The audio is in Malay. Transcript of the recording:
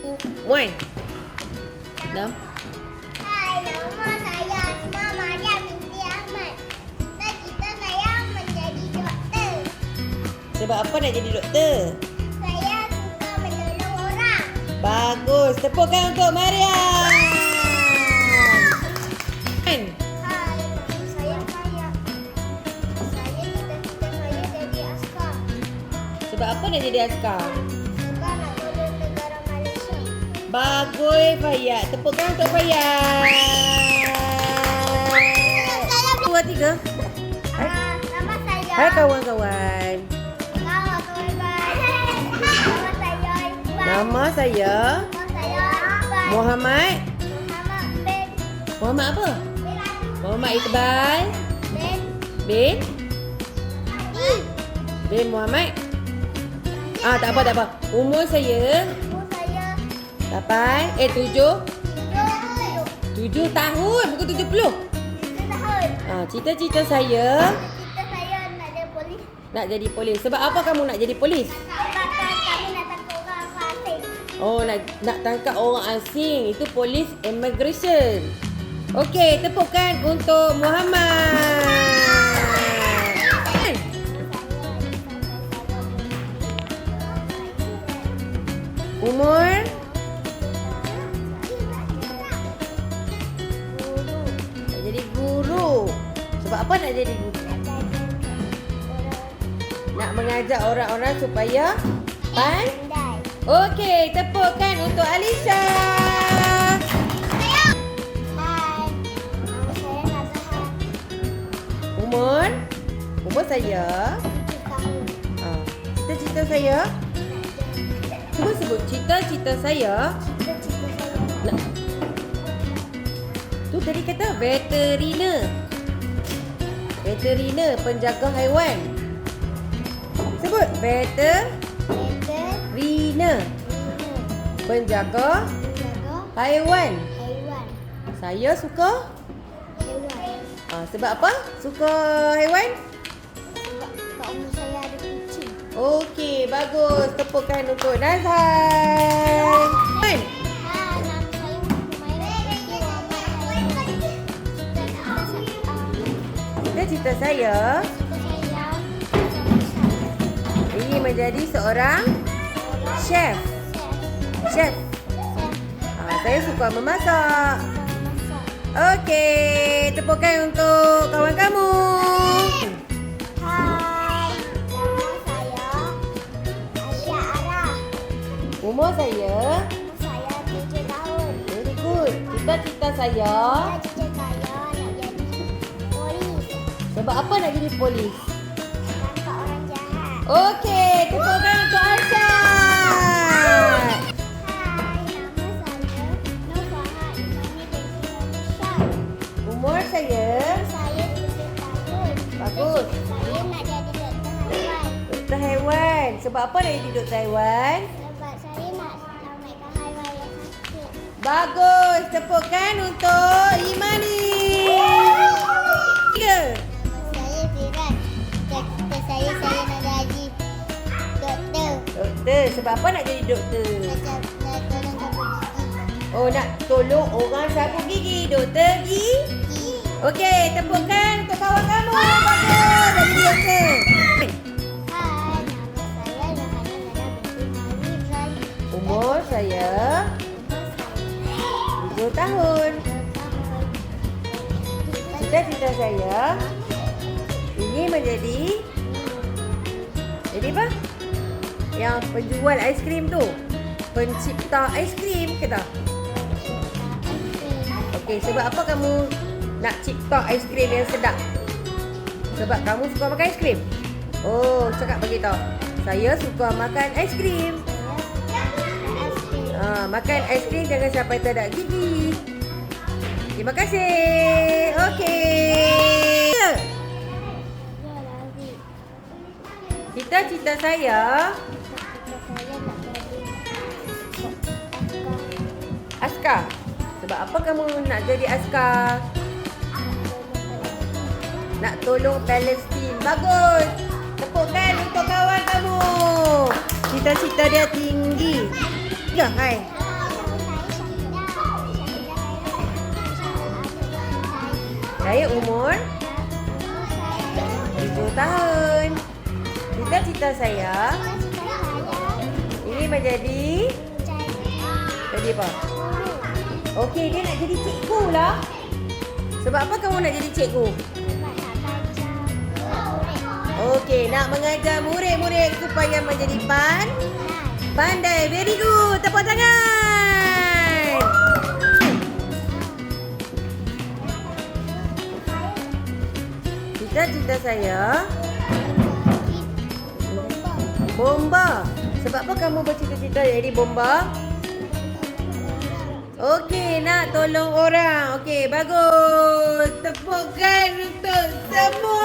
Maria saya menjadi doktor. Sebab apa nak jadi doktor? Saya suka menolong orang. Bagus. Tepukkan untuk. Hai, nama saya Maya. Saya cita-cita saya jadi askar. Sebab apa nak jadi askar? Bagus Fayat. Tepukkan untuk Fayat. Dua, tiga. Ah, nama saya. Hai kawan-kawan. Nama saya. Muhammad. Muhammad apa? Muhammad Iqbal bin bin Muhammad. Ah tak apa tak apa. Umur saya 8 eh 7 tujuh 7 tahun bukan 70. tujuh tahun. Ah cita-cita saya Cita saya nak jadi polis. nak jadi polis. Sebab apa kamu nak jadi polis? Sebab kami nak tangkap orang fasik. Oh nak nak tangkap orang asing. Itu polis immigration. Okey, tepukkan untuk Muhammad. Umur apa nak jadi guru? Nak mengajar orang-orang supaya pan. Pandai. Okey, tepukkan untuk Alisha. Umur? Umur saya. Ah, cita-cita saya. Cuba sebut cita-cita saya. Cita-cita saya Nak. Tu tadi kata veteriner. Veteriner, penjaga haiwan. Sebut veteriner, veteriner. penjaga Menjaga haiwan. haiwan. Saya suka Haiwan. ah, sebab apa? Suka haiwan? Sebab kat rumah saya ada kucing. Okey, bagus. Tepukkan untuk Nazhan. Cita saya ingin menjadi seorang chef. Chef. Ah, saya suka memasak. Okey, tepukkan untuk kawan kamu. Hai, nama saya Aisyah Arah. Umur saya Umur saya tujuh tahun. very good. Cita-cita saya Cita-cita sebab apa nak jadi polis? Tangkap orang jahat. Okey, tepukkan untuk Aisyah. Umur saya Saya tujuh tahun. Bagus. Saya nak jadi doktor haiwan. doktor haiwan. Sebab apa nak jadi doktor haiwan? Sebab saya nak selamatkan haiwan yang sakit. Bagus, tepukkan untuk Imani. Apa nak jadi doktor? Oh, nak tolong orang sapu gigi. Doktor gigi. Okey, tepukkan untuk kawan kamu. Bagus, jadi doktor. Umur saya Umur saya tujuh tahun. dua tahun. Cita-cita saya ingin menjadi jadi apa? Yang penjual aiskrim tu. Pencipta aiskrim kita. Okey, sebab apa kamu nak cipta aiskrim yang sedap? Sebab kamu suka makan aiskrim? Oh, cakap begitu. Saya suka makan aiskrim. Ha, makan aiskrim jangan sampai tak ada gigi. Terima kasih. Okey. Cita-cita saya Aska. Sebab apa kamu nak jadi Aska? Nak tolong Palestin. Bagus. Tepukkan untuk kawan kamu. Cita-cita dia tinggi. Ya, hai. Saya umur 7 tahun. Cita-cita saya ingin menjadi jadi apa? Okey, dia nak jadi cikgu lah. Sebab apa kamu nak jadi cikgu? Okey, nak mengajar murid-murid supaya menjadi pan pandai. Very good. Tepuk tangan. Cita-cita saya Sebab apa kamu bercita-cita jadi bomba? Okey, nak tolong orang. Okey, bagus. Tepukan untuk semua.